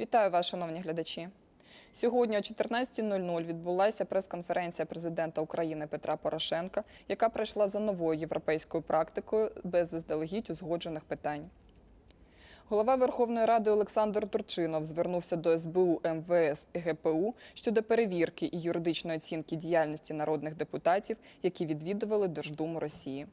Вітаю вас, шановні глядачі. Сьогодні о 14.00 відбулася прес-конференція президента України Петра Порошенка, яка пройшла за новою європейською практикою без заздалегідь узгоджених питань. Голова Верховної Ради Олександр Турчинов звернувся до СБУ, МВС і ГПУ щодо перевірки і юридичної оцінки діяльності народних депутатів, які відвідували Держдуму Росії.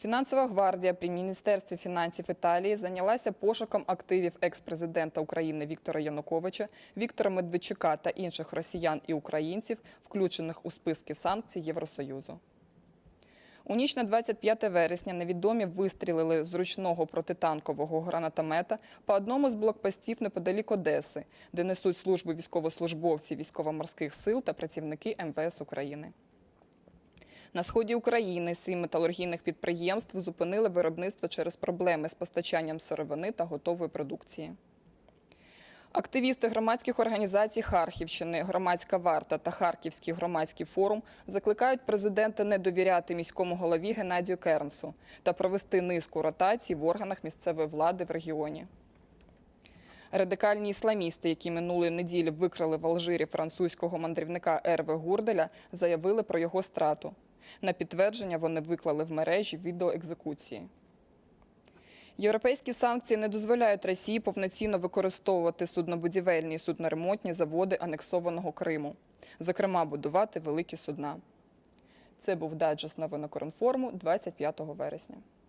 Фінансова гвардія при міністерстві фінансів Італії зайнялася пошуком активів екс-президента України Віктора Януковича, Віктора Медведчука та інших росіян і українців, включених у списки санкцій Євросоюзу. У ніч на 25 вересня невідомі вистрілили з ручного протитанкового гранатомета по одному з блокпостів неподалік Одеси, де несуть службу військовослужбовці військово-морських сил та працівники МВС України. На сході України сім металургійних підприємств зупинили виробництво через проблеми з постачанням сировини та готової продукції. Активісти громадських організацій Харківщини, Громадська варта та Харківський громадський форум закликають президента не довіряти міському голові Геннадію Кернсу та провести низку ротацій в органах місцевої влади в регіоні. Радикальні ісламісти, які минулої неділі викрали в Алжирі французького мандрівника Ерве Гурделя, заявили про його страту. На підтвердження вони виклали в мережі відеоекзекуції. Європейські санкції не дозволяють Росії повноцінно використовувати суднобудівельні і судноремонтні заводи анексованого Криму, зокрема, будувати великі судна. Це був дайджест новин Укрінформу 25 вересня.